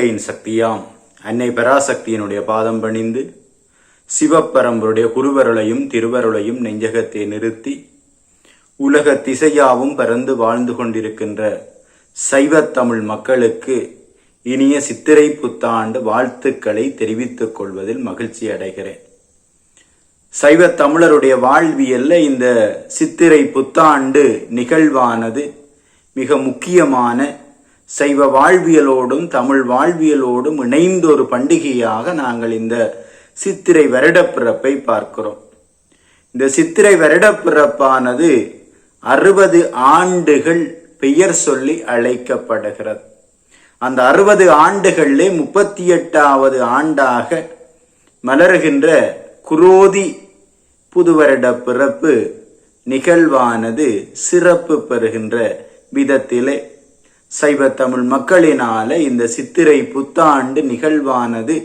இயற்கையின் சக்தியாம் அன்னை பராசக்தியினுடைய பாதம் பணிந்து சிவப்பரம்பருடைய குருவருளையும் திருவருளையும் நெஞ்சகத்தை நிறுத்தி உலக திசையாவும் பறந்து வாழ்ந்து கொண்டிருக்கின்ற சைவத்தமிழ் மக்களுக்கு இனிய சித்திரை புத்தாண்டு வாழ்த்துக்களை தெரிவித்துக் கொள்வதில் மகிழ்ச்சி அடைகிறேன். சைவ தமிழருடைய வாழ்வியல்ல இந்த சித்திரை புத்தாண்டு நிகழ்வானது மிக முக்கியமான சைவ வாழ்வியலோடும் தமிழ் வாழ்வியலோடும் இணைந்த ஒரு பண்டிகையாக நாங்கள் இந்த சித்திரை வருடப்பிறப்பை பார்க்கிறோம். இந்த சித்திரை வருடப்பிறப்பானது அறுபது ஆண்டுகள் பெயர் சொல்லி அழைக்கப்படுகிறது. அந்த அறுபது ஆண்டுகளிலே முப்பத்தி எட்டாவது ஆண்டாக மலர்கின்ற குரோதி புதுவருட பிறப்பு நிகழ்வானது சிறப்பு பெறுகின்ற விதத்திலே சைவ தமிழ் மக்களினால இந்த சித்திரை புத்தாண்டு நிகழ்வானது.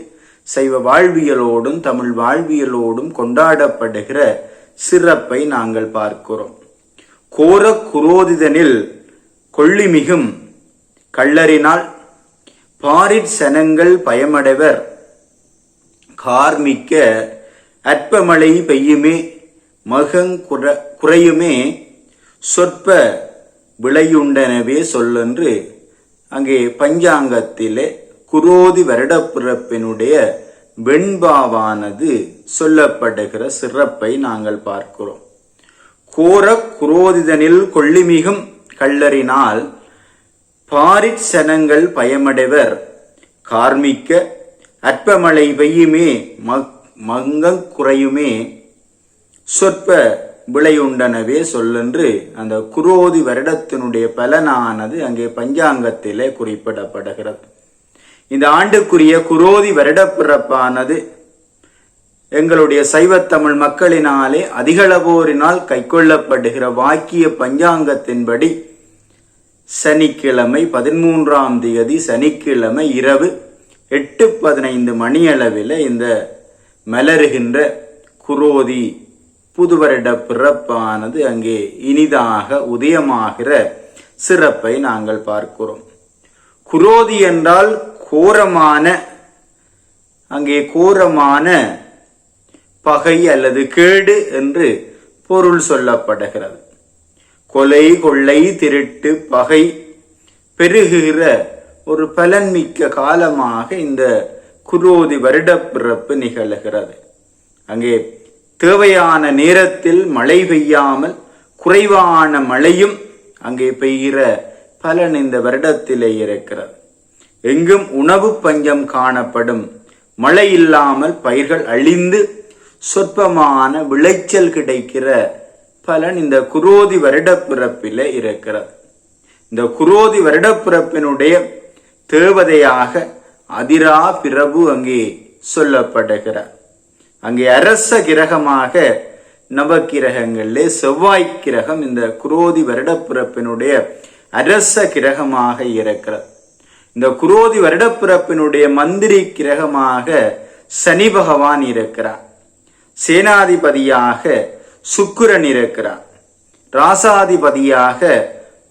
சைவ வாழ்வியலோடும் தமிழ் வாழ்வியலோடும் கொண்டாடப்படுகிற சிறப்பை நாங்கள் பார்க்கிறோம். கோர குரோதிதனில் கொள்ளிமிகும் கள்ளரினால் பாரிற் சனங்கள் பயமடைவர். கார்மிக்க அற்பமழை பெய்யுமே மகங்குற குறையுமே சொற்ப விளையுண்டனவே சொல்லென்று அங்கே பஞ்சாங்கத்திலே குரோதி வருடப்பிறப்பினுடைய வெண்பாவானது சொல்லப்படுகிற சிறப்பை நாங்கள் பார்க்கிறோம். கோர குரோதிதனில் கொள்ளிமிகும் கள்ளரினால் பாரிச்சனங்கள் பயமடைவர். கார்மிக்க அற்பமழை பெய்யுமே மங்க குறையுமே. சொற்ப விளையுண்டனவே சொல்லென்று அந்த குரோதி வருடத்தினுடைய பலனானது அங்கே பஞ்சாங்கத்திலே குறிப்பிடப்படுகிறது. இந்த ஆண்டுக்குரிய குரோதி வருடப்பிறப்பானது எங்களுடைய சைவத்தமிழ் மக்களினாலே அதிகளவோரினால் கைக்கொள்ளப்படுகிற வாக்கிய பஞ்சாங்கத்தின்படி சனிக்கிழமை பதிமூன்றாம் தேதி சனிக்கிழமை இரவு எட்டு பதினைந்து மணியளவில் இந்த மலருகின்ற குரோதி புதுவருட பிறப்பானது அங்கே இனிதாக உதயமாகிற சிறப்பை நாங்கள் பார்க்கிறோம். குரோதி என்றால் கோரமான அங்கே கோரமான பகை அல்லது கேடு என்று பொருள் சொல்லப்படுகிறது. கொலை கொள்ளை திருட்டு பகை பெருகுகிற ஒரு பலன்மிக்க காலமாக இந்த குரோதி வருடப்பிறப்பு நிகழ்கிறது. அங்கே தேவையான நேரத்தில் மழை பெய்யாமல் குறைவான மழையும் அங்கே பெய்கிற பலன் இந்த வருடத்திலே இருக்கிறது. எங்கும் உணவு பஞ்சம் காணப்படும். மழை இல்லாமல் பயிர்கள் அழிந்து சொற்பமான விளைச்சல் கிடைக்கிற பலன் இந்த குரோதி வருடப்பிறப்பில் இருக்கிறது. இந்த குரோதி வருடப்பிறப்பினுடைய தேவதையாக அதிரா பிரபு அங்கே சொல்லப்படுகிறார். அங்கே அரச கிரகமாக நவக்கிரகங்களிலே செவ்வாய் கிரகம் இந்த குரோதி வருடப்பிறப்பினுடைய அரச கிரகமாக இருக்கிறது. இந்த குரோதி வருடப்பிறப்பினுடைய மந்திரி கிரகமாக சனி பகவான் இருக்கிறார். சேனாதிபதியாக சுக்கிரன் இருக்கிறார். ராசாதிபதியாக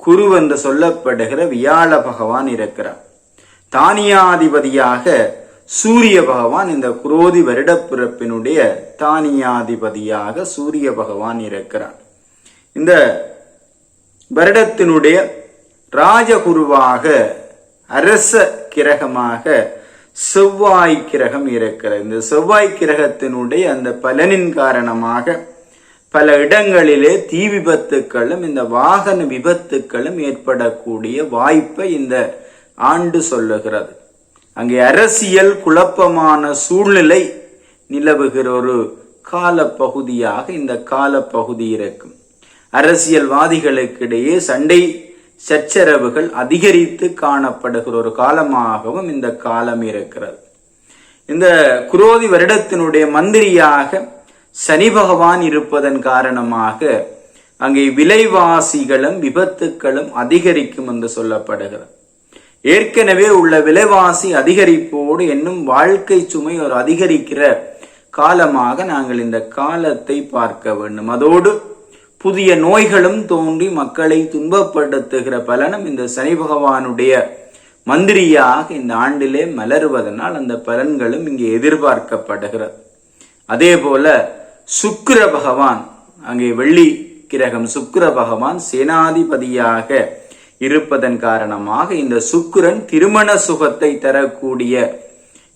குரு என்று சொல்லப்படுகிற வியாழ பகவான் இருக்கிறார். தானியாதிபதியாக சூரிய பகவான் இந்த குரோதி வருடப்பிறப்பினுடைய தானியாதிபதியாக சூரிய பகவான் இருக்கிறார். இந்த வருடத்தினுடைய ராஜகுருவாக அரச கிரகமாக செவ்வாய் கிரகம் இருக்கிறது. இந்த செவ்வாய் கிரகத்தினுடைய அந்த பலனின் காரணமாக பல இடங்களிலே தீ விபத்துக்களும் இந்த வாகன விபத்துக்களும் ஏற்படக்கூடிய வாய்ப்பை இந்த ஆண்டு சொல்லுகிறது. அங்கே அரசியல் குழப்பமான சூழ்நிலை நிலவுகிற ஒரு காலப்பகுதியாக இந்த காலப்பகுதி இருக்கும். அரசியல்வாதிகளுக்கிடையே சண்டை சச்சரவுகள் அதிகரித்து காணப்படுகிற ஒரு காலமாகவும் இந்த காலம் இருக்கிறது. இந்த குரோதி வருடத்தினுடைய மந்திரியாக சனி பகவான் இருப்பதன் காரணமாக அங்கே விலைவாசிகளும் விபத்துக்களும் அதிகரிக்கும் என்று சொல்லப்படுகிறது. ஏற்கனவே உள்ள விலைவாசி அதிகரிப்போடு என்னும் வாழ்க்கை சுமை ஒரு அதிகரிக்கிற காலமாக நாங்கள் இந்த காலத்தை பார்க்க வேண்டும். அதோடு புதிய நோய்களும் தோன்றி மக்களை துன்பப்படுத்துகிற பலனும் இந்த சனி பகவானுடைய மந்திரியாக இந்த ஆண்டிலே மலருவதனால் அந்த பலன்களும் இங்கே எதிர்பார்க்கப்படுகிறது. அதே போல சுக்கிர பகவான் அங்கே வெள்ளி கிரகம் சுக்கிர பகவான் சேனாதிபதியாக இருப்பதன் காரணமாக இந்த சுக்கிரன் திருமண சுகத்தை தரக்கூடிய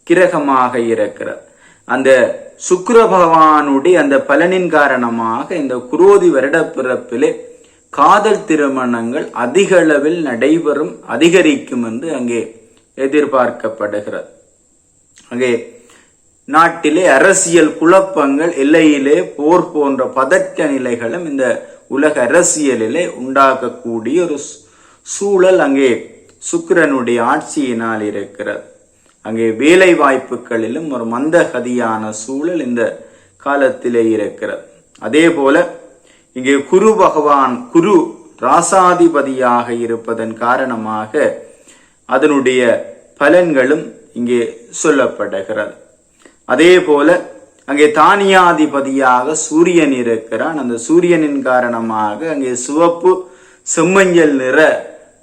கிரகமாக இருக்கிறது அந்த சுக்கிர பகவானுடைய அந்த பலனின் காரணமாக இந்த குரோதி வருட பிறப்பிலே காதல் திருமணங்கள் அதிக அளவில் நடைபெறும் அதிகரிக்கும் என்று அங்கே எதிர்பார்க்கப்படுகிறது. அங்கே நாட்டிலே அரசியல் குழப்பங்கள் எல்லையிலே போர் போன்ற பதற்ற நிலைகளும் இந்த உலக அரசியலிலே உண்டாக்கக்கூடிய ஒரு சூழல் அங்கே சுக்கிரனுடைய ஆட்சியினால் இருக்கிறது. அங்கே வேலை வாய்ப்புகளிலும் ஒரு மந்தகதியான சூழல் இந்த காலத்திலே இருக்கிறது. அதே போல இங்கே குரு பகவான் குரு ராசாதிபதியாக இருப்பதன் காரணமாக அதனுடைய பலன்களும் இங்கே சொல்லப்படுகிறது. அதே போல அங்கே தானியாதிபதியாக சூரியன் இருக்கிறான். அந்த சூரியனின் காரணமாக அங்கே சிவப்பு செம்மஞ்சள் நிற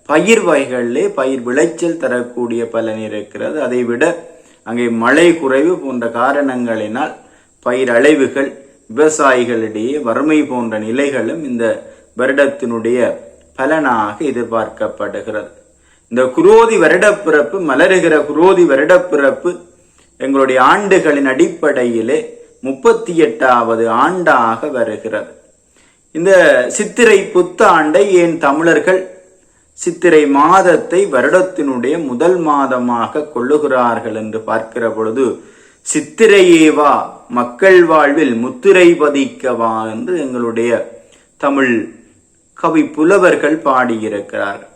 பயிர் வகைகளிலே பயிர் விளைச்சல் தரக்கூடிய பலன் இருக்கிறது. அதை விட அங்கே மழை குறைவு போன்ற காரணங்களினால் பயிர் அலைவுகள் விவசாயிகளிடையே வறுமை போன்ற நிலைகளும் இந்த வருடத்தினுடைய பலனாக எதிர்பார்க்கப்படுகிறது. இந்த குரோதி வருடப்பிறப்பு மலருகிற குரோதி வருடப்பிறப்பு எங்களுடைய ஆண்டுகளின் அடிப்படையிலே முப்பத்தி எட்டாவது ஆண்டாக வருகிறது. இந்த சித்திரை புத்தாண்டை ஏன் தமிழர்கள் சித்திரை மாதத்தை வருடத்தினுடைய முதல் மாதமாக கொள்ளுகிறார்கள் என்று பார்க்கிற பொழுது சித்திரையேவா மக்கள் வாழ்வில் முத்திரை பதிக்கவா என்று எங்களுடைய தமிழ் கவி புலவர்கள் பாடியிருக்கிறார்கள்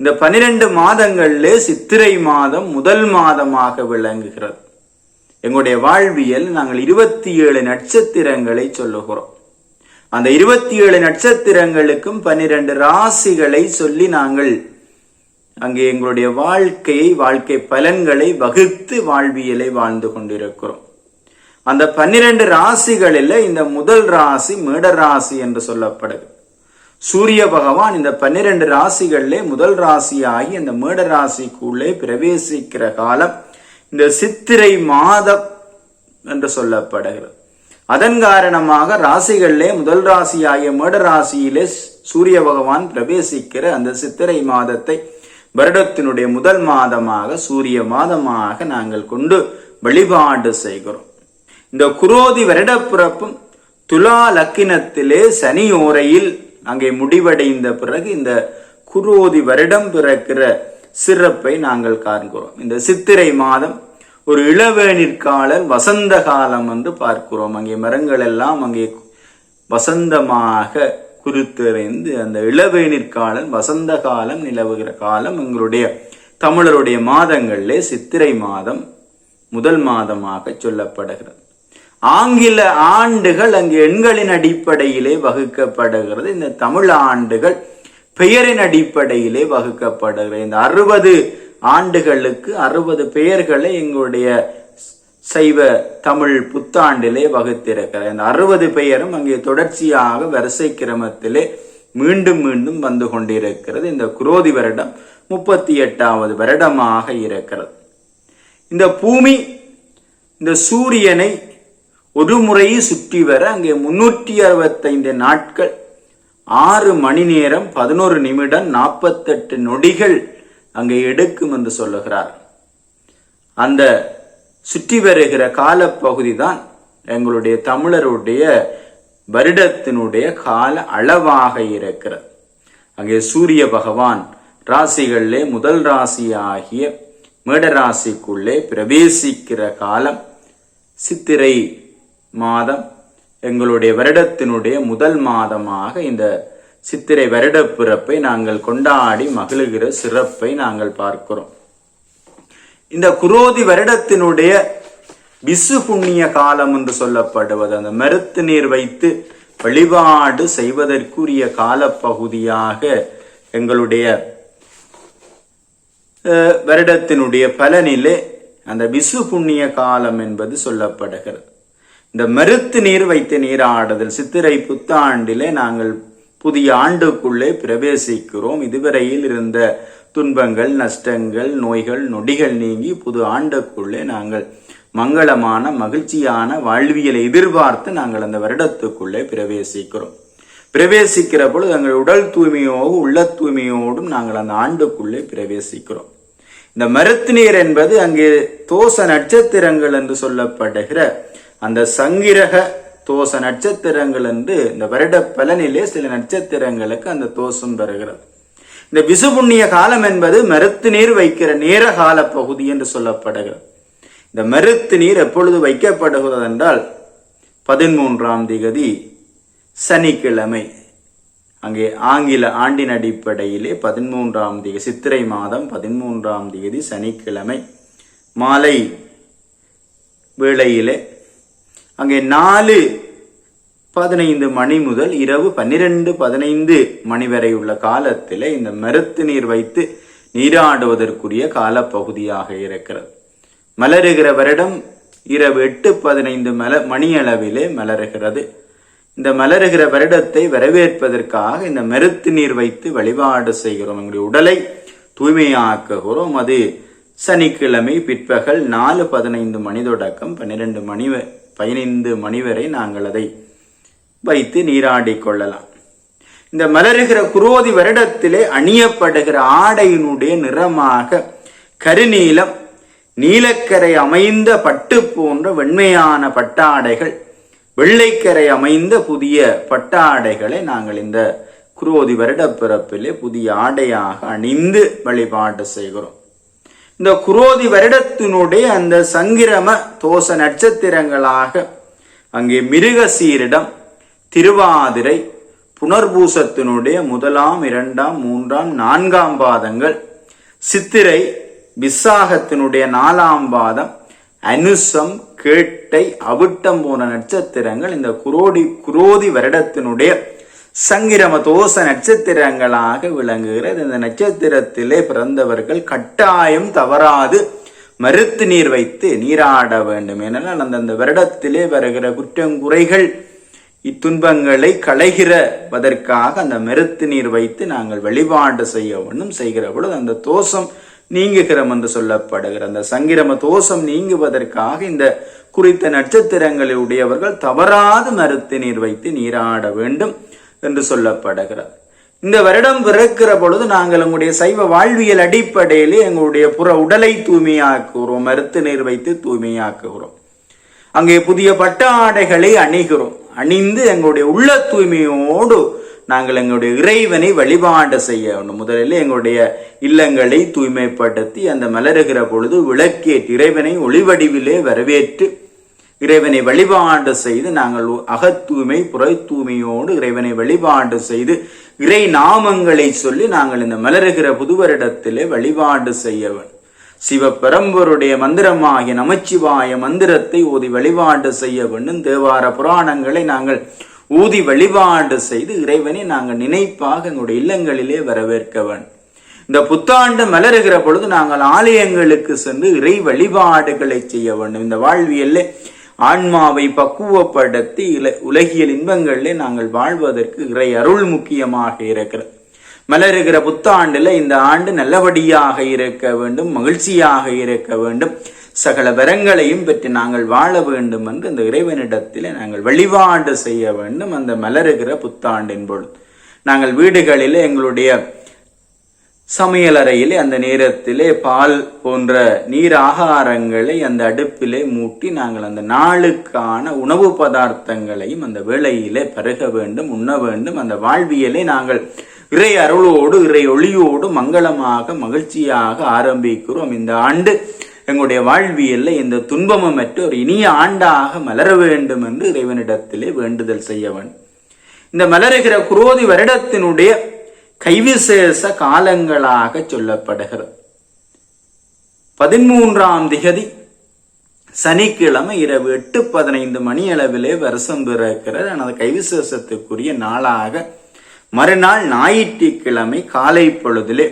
இந்த பனிரெண்டு மாதங்களிலே சித்திரை மாதம் முதல் மாதமாக விளங்குகிறது. எங்களுடைய வாழ்வியல் நாங்கள் இருபத்தி ஏழு நட்சத்திரங்களை சொல்லுகிறோம். அந்த இருபத்தி ஏழு நட்சத்திரங்களுக்கும் பன்னிரண்டு ராசிகளை சொல்லி நாங்கள் அங்கே எங்களுடைய வாழ்க்கையை வாழ்க்கை பலன்களை வகுத்து வாழ்வியலை வாழ்ந்து கொண்டிருக்கிறோம். அந்த பன்னிரண்டு ராசிகளில் இந்த முதல் ராசி மேட ராசி என்று சொல்லப்படுது. சூரிய பகவான் இந்த பன்னிரண்டு ராசிகளிலே முதல் ராசியாகி அந்த மேட ராசிக்குள்ளே பிரவேசிக்கிற காலம் இந்த சித்திரை மாதம் என்று சொல்லப்படுகிறது. அதன் காரணமாக ராசிகளிலே முதல் ராசியாகிய மேட ராசியிலே சூரிய பகவான் பிரவேசிக்கிற அந்த சித்திரை மாதத்தை வருடத்தினுடைய முதல் மாதமாக சூரிய மாதமாக நாங்கள் கொண்டு வழிபாடு செய்கிறோம். இந்த குரோதி வருடப்பிறப்பும் துலா லக்கினத்திலே சனி ஓரையில் அங்கே முடிவடைந்த பிறகு இந்த குரோதி வருடம் பிறக்கிற சிறப்பை நாங்கள் காண்கிறோம். இந்த சித்திரை மாதம் ஒரு இளவேனிற்கால வசந்த காலம் என்று பார்க்கிறோம். அங்கே மரங்கள் எல்லாம் அங்கே வசந்தமாக குறித்தறிந்து அந்த இளவேனிற்காலம் வசந்த காலம் நிலவுகிற காலம் எங்களுடைய தமிழருடைய மாதங்களிலே சித்திரை மாதம் முதல் மாதமாக சொல்லப்படுகிறது. ஆங்கில ஆண்டுகள் அங்கு எண்களின் அடிப்படையிலே வகுக்கப்படுகிறது. இந்த தமிழ் ஆண்டுகள் பெயரின் அடிப்படையிலே வகுக்கப்படுகிறது. இந்த அறுபது ஆண்டுகளுக்கு அறுபது பெயர்களை எங்களுடைய சைவ தமிழ் புத்தாண்டிலே வகுத்திருக்கிறார். இந்த அறுபது பெயரும் அங்கே தொடர்ச்சியாக வரிசை கிரமத்திலே மீண்டும் மீண்டும் வந்து கொண்டிருக்கிறது. இந்த குரோதி வருடம் முப்பத்தி எட்டாவது வருடமாக இருக்கிறது. இந்த பூமி இந்த சூரியனை ஒரு முறை சுற்றி வர அங்கே முன்னூற்றி அறுபத்தைந்து நாட்கள் ஆறு மணி நேரம் பதினோரு நிமிடம் நாற்பத்தெட்டு நொடிகள் அங்கே எடுக்கும் என்று சொல்லுகிறார். அந்த சுற்றி வருகிற காலப்பகுதி தான் எங்களுடைய தமிழருடைய வருடத்தினுடைய கால அளவாக இருக்கிறது. அங்கே சூரிய பகவான் ராசிகளிலே முதல் ராசியாகிய மேடராசிக்குள்ளே பிரவேசிக்கிற காலம் சித்திரை மாதம் எங்களுடைய வருடத்தினுடைய முதல் மாதமாக இந்த சித்திரை வருட பிறப்பை நாங்கள் கொண்டாடி மகிழுகிற சிறப்பை நாங்கள் பார்க்கிறோம். இந்த குரோதி வருடத்தினுடைய விசு புண்ணிய காலம் என்று சொல்லப்படுவது அந்த மருத்து நீர் வைத்து வழிபாடு செய்வதற்குரிய காலப்பகுதியாக எங்களுடைய அஹ், வருடத்தினுடைய பலனிலே அந்த விசு புண்ணிய காலம் என்பது சொல்லப்படுகிறது. இந்த மருத்து நீர் வைத்து நீராடுதல் சித்திரை புத்தாண்டிலே நாங்கள் புதிய ஆண்டுக்குள்ளே பிரவேசிக்கிறோம். இதுவரையில் இருந்த துன்பங்கள் நஷ்டங்கள் நோய்கள் நொடிகள் நீங்கி புது ஆண்டுக்குள்ளே நாங்கள் மங்களமான மகிழ்ச்சியான வாழ்வியலை எதிர்பார்த்து நாங்கள் அந்த வருடத்துக்குள்ளே பிரவேசிக்கிறோம். பிரவேசிக்கிற பொழுது எங்கள் உடல் தூய்மையோடு உள்ள தூய்மையோடும் நாங்கள் அந்த ஆண்டுக்குள்ளே பிரவேசிக்கிறோம். இந்த மருத்துநீர் என்பது அங்கே தோச நட்சத்திரங்கள் என்று சொல்லப்படுகிற அந்த சங்கிரக தோச நட்சத்திரங்கள் என்று இந்த வருட பலனிலே சில நட்சத்திரங்களுக்கு அந்த தோஷம் பெறுகிறது இந்த விசுபுண்ணிய காலம் என்பது மருத்து நீர் வைக்கிற நேர கால பகுதி என்று சொல்லப்படுகிறது. இந்த மருத்து நீர் எப்பொழுது வைக்கப்படுகிறது என்றால் பதிமூன்றாம் திகதி சனிக்கிழமை. அங்கே ஆங்கில ஆண்டின் அடிப்படையிலே பதிமூன்றாம் தேதி சித்திரை மாதம் பதிமூன்றாம் தேதி சனிக்கிழமை. மாலை வேளையிலே அங்கே நாலு பதினைந்து மணி முதல் இரவு பன்னிரண்டு பதினைந்து மணி வரை உள்ள காலத்தில் இந்த மருத்து நீர் வைத்து நீராடுவதற்குரிய காலப்பகுதியாக இருக்கிறது. மலருகிற வருடம் இரவு எட்டு பதினைந்து மல மணியளவிலே மலருகிறது. இந்த மலருகிற வருடத்தை வரவேற்பதற்காக இந்த மருத்து நீர் வைத்து வழிபாடு செய்கிறோம். எங்களுடைய உடலை தூய்மையாக்குகிறோம். அது சனிக்கிழமை பிற்பகல் நாலு பதினைந்து மணி தொடக்கம் பன்னிரெண்டு மணி பதினைந்து மணி வரை நாங்கள் அதை வைத்து நீராடிக் கொள்ளலாம். இந்த மலருகிற குரோதி வருடத்திலே அணியப்படுகிற ஆடையினுடைய நிறமாக கருநீலம் நீலக்கரை அமைந்த பட்டு போன்ற வெண்மையான பட்டாடைகள் வெள்ளைக்கரை அமைந்த புதிய பட்டாடைகளை நாங்கள் இந்த குரோதி வருடப்பிறப்பிலே புதிய ஆடையாக அணிந்து வழிபாடு செய்கிறோம். இந்த குரோதி வருடத்தினுடைய அந்த சங்கிரம தோஷ நட்சத்திரங்களாக அங்கே மிருகசீரிடம் திருவாதிரை புனர்பூசத்தினுடைய முதலாம் இரண்டாம் மூன்றாம் நான்காம் பாதங்கள் சித்திரை விசாகத்தினுடைய நாலாம் பாதம் அனுசம் கேட்டை அவிட்டம் போன்ற நட்சத்திரங்கள் இந்த குரோடி குரோதி வருடத்தினுடைய சங்கிரம தோச நட்சத்திரங்களாக விளங்குகிறது. இந்த நட்சத்திரத்திலே பிறந்தவர்கள் கட்டாயம் தவறாது மருத்து நீர் வைத்து நீராட வேண்டும். ஏனென்றால் அந்தந்த வருடத்திலே வருகிற குற்றங்குறைகள் இத்துன்பங்களை களைகிறதற்காக அந்த மருத்து நீர் வைத்து நாங்கள் வழிபாடு செய்ய வேண்டும். செய்கிற பொழுது அந்த தோஷம் நீங்குகிறோம் என்று சொல்லப்படுகிற அந்த சங்கிரம தோஷம் நீங்குவதற்காக இந்த குறித்த நட்சத்திரங்களை உடையவர்கள் தவறாது மருத்து நீர் வைத்து நீராட வேண்டும். என்று சொல்லப்படுகிறது. இந்த வருடம் பிறக்கிற பொழுது நாங்கள் எங்களுடைய சைவ வாழ்வியல் அடிப்படையிலே எங்களுடைய புற உடலை தூய்மையாக்குகிறோம் மருத்து நீர் வைத்து தூய்மையாக்குகிறோம். அங்கே புதிய பட்டு ஆடைகளை அணிகிறோம். அணிந்து எங்களுடைய உள்ள தூய்மையோடு நாங்கள் எங்களுடைய இறைவனை வழிபாடு செய்ய வேண்டும். முதலில் எங்களுடைய இல்லங்களை தூய்மைப்படுத்தி அந்த மலருகிற பொழுது விளக்கேற்று இறைவனை ஒளிவடிவிலே வரவேற்று இறைவனை வழிபாடு செய்து நாங்கள் அகத்தூய்மை புற தூய்மையோடு இறைவனை வழிபாடு செய்து இறை நாமங்களை சொல்லி நாங்கள் இந்த மலருகிற புதுவரிடத்திலே வழிபாடு செய்யவன் சிவபெரம்பருடைய மந்திரமாகிய நமச்சிவாய மந்திரத்தை ஓதி வழிபாடு செய்ய வேண்டும். தேவார புராணங்களை நாங்கள் ஊதி வழிபாடு செய்து இறைவனை நாங்கள் நினைப்பாக எங்களுடைய இல்லங்களிலே வரவேற்கவன் இந்த புத்தாண்டு மலருகிற பொழுது நாங்கள் ஆலயங்களுக்கு சென்று இறை வழிபாடுகளை செய்ய வேண்டும். இந்த வாழ்வியல்ல ஆன்மாவை பக்குவப்படுத்தி இல உலகியல் இன்பங்களிலே நாங்கள் வாழ்வதற்கு இறை அருள் முக்கியமாக இருக்கிறது மலருகிற புத்தாண்டுல இந்த ஆண்டு நல்லபடியாக இருக்க வேண்டும் மகிழ்ச்சியாக இருக்க வேண்டும். சகல வரங்களையும் பெற்று நாங்கள் வாழ வேண்டும் என்று அந்த இறைவனிடத்தில் நாங்கள் வழிபாடு செய்ய வேண்டும் அந்த மலருகிற புத்தாண்டின் பொழுது. நாங்கள் வீடுகளில் எங்களுடைய சமையலறையிலே அந்த நேரத்திலே பால் போன்ற நீர் ஆகாரங்களை அந்த அடுப்பிலே மூட்டி நாங்கள் அந்த நாளுக்கான உணவு பதார்த்தங்களையும் அந்த வேளையிலே பருக வேண்டும் உண்ண வேண்டும். அந்த வாழ்வியலை நாங்கள் இறை அருளோடு இறை ஒளியோடு மங்களமாக மகிழ்ச்சியாக ஆரம்பிக்கிறோம். இந்த ஆண்டு எங்களுடைய வாழ்வியல்ல இந்த துன்பமற்ற ஒரு இனிய ஆண்டாக மலர வேண்டும் என்று இறைவனிடத்திலே வேண்டுதல் செய்ய வேண்டும். இந்த மலருகிற குரோதி வருடத்தினுடைய கைவிசேஷ காலங்களாக சொல்லப்படுகிறது. பதிமூன்றாம் திகதி சனிக்கிழமை இரவு எட்டு பதினைந்து மணி அளவிலே வருஷம் பிறக்கிறது. அந்த கைவிசேஷத்துக்குரிய நாளாக மறுநாள் ஞாயிற்றுக்கிழமை காலை பொழுதிலே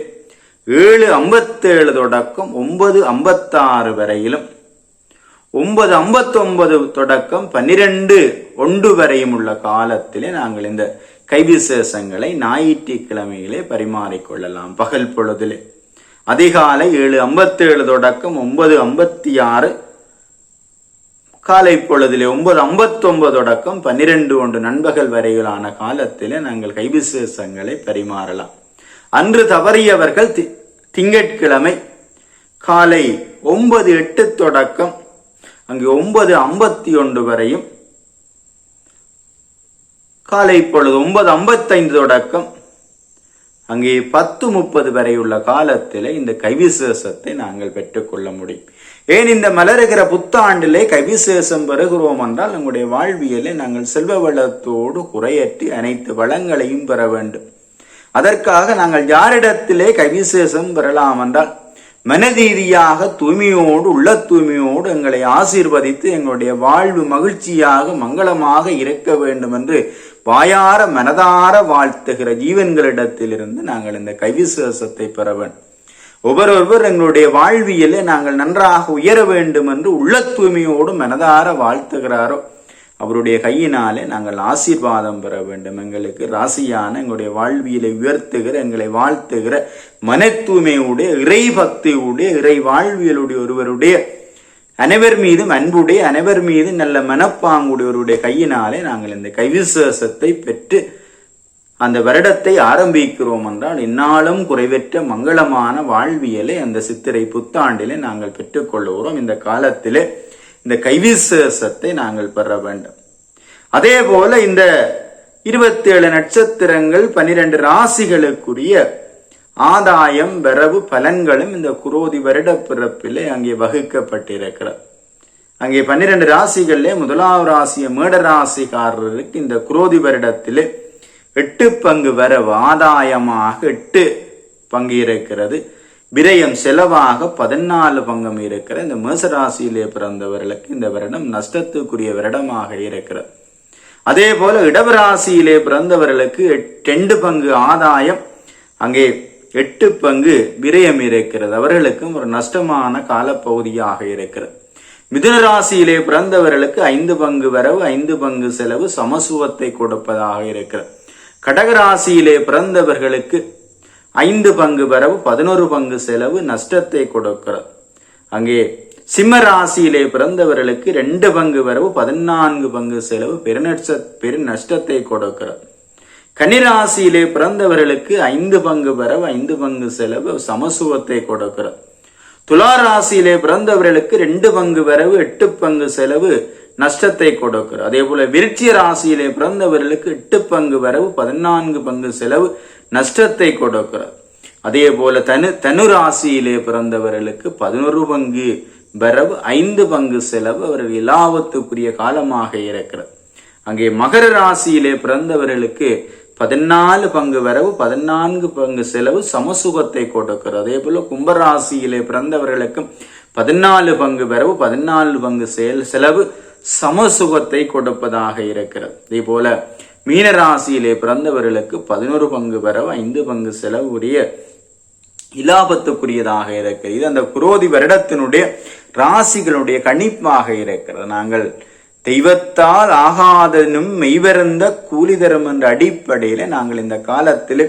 ஏழு ஐம்பத்தேழு தொடக்கம் ஒன்பது ஐம்பத்தாறு வரையிலும் ஒன்பது ஐம்பத்தொன்பது தொடக்கம் பன்னிரெண்டு ஒன்று வரையும் உள்ள காலத்திலே நாங்கள் இந்த கைவிசேஷங்களை ஞாயிற்றுக்கிழமையிலே பரிமாறிக்கொள்ளலாம். பகல் பொழுதிலே. அதிகாலை ஏழு ஐம்பத்தேழு தொடக்கம் ஒன்பது ஐம்பத்தி ஆறு காலை பொழுதிலே ஒன்பது ஐம்பத்தொன்பது தொடக்கம் பன்னிரெண்டு ஒன்று நண்பகல் வரையிலான காலத்திலே நாங்கள் கைவிசேஷங்களை பரிமாறலாம். அன்று தவறியவர்கள் தி- திங்கட்கிழமை காலை ஒன்பது எட்டு தொடக்கம் அங்கு ஒன்பது ஐம்பத்தி ஒன்று வரையும் காலை இப்பொழுது ஒன்பது ஐம்பத்தைந்து தொடக்கம். அங்கே பத்து முப்பது வரை உள்ள காலத்திலே இந்த கைவிசேஷத்தை நாங்கள் பெற்றுக்கொள்ள முடியும். ஏன் இந்த மலருகிற புத்தாண்டிலே கைவிசேஷம் பெறுகிறோம் என்றால் நம்முடைய வாழ்வியலை நாங்கள் செல்வ வளத்தோடு குறையற்றி அனைத்து வளங்களையும் பெற வேண்டும். அதற்காக நாங்கள் யாரிடத்திலே கைவிசேஷம் பெறலாம் என்றால் மனதீதியாக தூய்மையோடு உள்ள தூய்மையோடு எங்களை ஆசீர்வதித்து எங்களுடைய வாழ்வு மகிழ்ச்சியாக மங்களமாக இருக்க வேண்டும் என்று வாயார மனதார வாழ்த்துகிற ஜீவன்களிடத்திலிருந்து நாங்கள் இந்த கவிசுவாசத்தை பெறவன். ஒவ்வொருவர் எங்களுடைய வாழ்வியலை நாங்கள் நன்றாக உயர வேண்டும் என்று உள்ள தூய்மையோடு மனதார வாழ்த்துகிறாரோ அவருடைய கையினாலே நாங்கள் ஆசீர்வாதம் பெற வேண்டும். எங்களுக்கு ராசியான எங்களுடைய வாழ்வியலை உயர்த்துகிற எங்களை வாழ்த்துகிற மன தூய்மையுடைய இறை பக்தியுடைய இறை வாழ்வியலுடைய ஒருவருடைய அனைவர் மீதும் அன்புடைய அனைவர் மீது நல்ல மனப்பாங்குடையவருடைய கையினாலே நாங்கள் இந்த கைவிசேஷத்தை பெற்று அந்த வருடத்தை ஆரம்பிக்கிறோம் என்றால் இந்நாளும் குறைவற்ற மங்களமான வாழ்வியலை அந்த சித்திரை புத்தாண்டிலே நாங்கள் பெற்றுக்கொள்ளுகிறோம் இந்த காலத்திலே இந்த கைவிசேஷத்தை நாங்கள் பெற வேண்டும். அதே போல இந்த இருபத்தேழு நட்சத்திரங்கள் பனிரெண்டு ராசிகளுக்குரிய ஆதாயம் வரவு பலன்களும் இந்த குரோதி வருட பிறப்பிலே அங்கே வகுக்கப்பட்டிருக்கிறது. அங்கே பன்னிரண்டு ராசிகளிலே முதலாவது ராசிய மேட ராசிக்காரருக்கு இந்த குரோதி வருடத்திலே எட்டு பங்கு வரவு ஆதாயமாக எட்டு பங்கு இருக்கிறது விரயம் செலவாக பதினாலு பங்கம் இருக்கிற இந்த மேசராசியிலே பிறந்தவர்களுக்கு இந்த வருடம் நஷ்டத்துக்குரிய வருடமாக இருக்கிறது. அதே போல இடவராசியிலே பிறந்தவர்களுக்கு எட்- ரெண்டு பங்கு ஆதாயம். அங்கே எட்டு பங்கு விரயம் இருக்கிறது. அவர்களுக்கும் ஒரு நஷ்டமான காலப்பகுதியாக இருக்கிறது. மிதுன ராசியிலே பிறந்தவர்களுக்கு ஐந்து பங்கு வரவு ஐந்து பங்கு செலவு சமசுவத்தை கொடுப்பதாக இருக்கிறது. கடகராசியிலே பிறந்தவர்களுக்கு ஐந்து பங்கு வரவு பதினோரு பங்கு செலவு நஷ்டத்தை கொடுக்கிறது. அங்கே சிம்ம ராசியிலே பிறந்தவர்களுக்கு ரெண்டு பங்கு வரவு பதினான்கு பங்கு செலவு பெருநட்ச பெரு நஷ்டத்தை கொடுக்கிறது. கன்னிராசியிலே பிறந்தவர்களுக்கு ஐந்து பங்கு வரவு ஐந்து பங்கு செலவு சமசுவத்தை கொடுக்கிறது துலா ராசியிலே பிறந்தவர்களுக்கு ரெண்டு பங்கு வரவு எட்டு பங்கு செலவு நஷ்டத்தை கொடுக்கிறது அதே போல விருட்சிய ராசியிலே பிறந்தவர்களுக்கு எட்டு பங்கு வரவு பதினான்கு பங்கு செலவு நஷ்டத்தை கொடுக்கிறது அதே போல தனு தனு ராசியிலே பிறந்தவர்களுக்கு பதினொரு பங்கு வரவு ஐந்து பங்கு செலவு அவர்கள் இலாபத்துக்குரிய காலமாக இருக்கிறது அங்கே மகர ராசியிலே பிறந்தவர்களுக்கு பதினாலு பங்கு வரவு பதினான்கு பங்கு செலவு சமசுகத்தை கொடுக்கிறது அதே போல கும்பராசியிலே பிறந்தவர்களுக்கும் பதினாலு பங்கு வரவு பதினாலு பங்கு செயல் செலவு சமசுகத்தை கொடுப்பதாக இருக்கிறது. அதே போல மீனராசியிலே பிறந்தவர்களுக்கு பதினோரு பங்கு வரவு ஐந்து பங்கு செலவு உரிய இலாபத்துக்குரியதாக இருக்கிறது. இது அந்த குரோதி வருடத்தினுடைய ராசிகளுடைய கணிப்பாக இருக்கிறது. நாங்கள் தெய்வத்தால் ஆகாதனும் மெய்வருந்த கூலி தரும் என்ற அடிப்படையில நாங்கள் இந்த காலத்தில்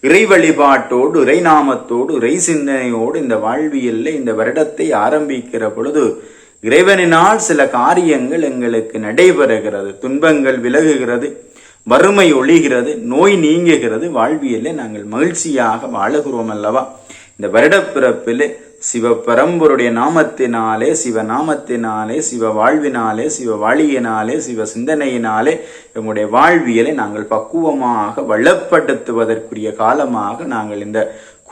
இறை வழிபாட்டோடு இறை நாமத்தோடு இறை சிந்தனையோடு இந்த வாழ்வியல்ல இந்த வருடத்தை ஆரம்பிக்கிற பொழுது இறைவனினால் சில காரியங்கள் எங்களுக்கு நடைபெறுகிறது. துன்பங்கள் விலகுகிறது வறுமை ஒழிகிறது நோய் நீங்குகிறது. வாழ்வியல்ல நாங்கள் மகிழ்ச்சியாக வாழுகிறோம் அல்லவா? இந்த வருடப்பிறப்பில் சிவபரம்பருடைய நாமத்தினாலே சிவ நாமத்தினாலே சிவ வாழ்வினாலே சிவ வாழியினாலே சிவ சிந்தனையினாலே எங்களுடைய வாழ்வியலை நாங்கள் பக்குவமாக வளப்படுத்துவதற்குரிய காலமாக நாங்கள் இந்த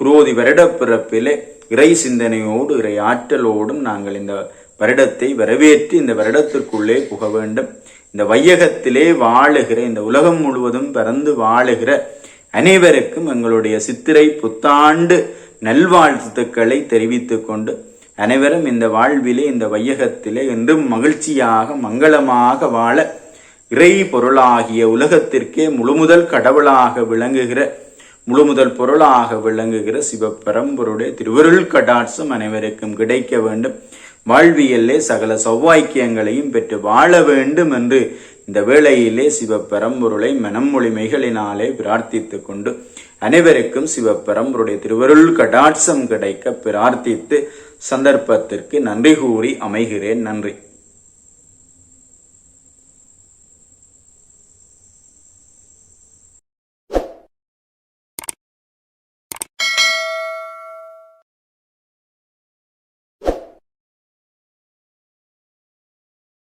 குரோதி வருடப்பிறப்பிலே இறை சிந்தனையோடு இறை ஆற்றலோடும் நாங்கள் இந்த வருடத்தை வரவேற்று இந்த வருடத்திற்குள்ளே புக வேண்டும். இந்த வையகத்திலே வாழுகிற இந்த உலகம் முழுவதும் பறந்து வாழுகிற அனைவருக்கும் எங்களுடைய சித்திரை புத்தாண்டு நல்வாழ்த்துக்களை தெரிவித்துக்கொண்டு அனைவரும் இந்த வாழ்விலே இந்த வையகத்திலே என்றும் மகிழ்ச்சியாக மங்களமாக வாழ இறை பொருளாகிய உலகத்திற்கே முழுமுதல் கடவுளாக விளங்குகிற முழுமுதல் பொருளாக விளங்குகிற சிவபரம்பொருடைய திருவருள் கடாட்சம் அனைவருக்கும் கிடைக்க வேண்டும். வாழ்வியல்லே சகல சௌவாக்கியங்களையும் பெற்று வாழ வேண்டும் என்று இந்த வேளையிலே சிவபரம்பொருளை மனமொழிமைகளினாலே பிரார்த்தித்துக் கொண்டு அனைவருக்கும் சிவபெரம்பருடைய திருவருள் கடாட்சம் கிடைக்க பிரார்த்தித்து சந்தர்ப்பத்திற்கு நன்றி கூறி அமைகிறேன். நன்றி.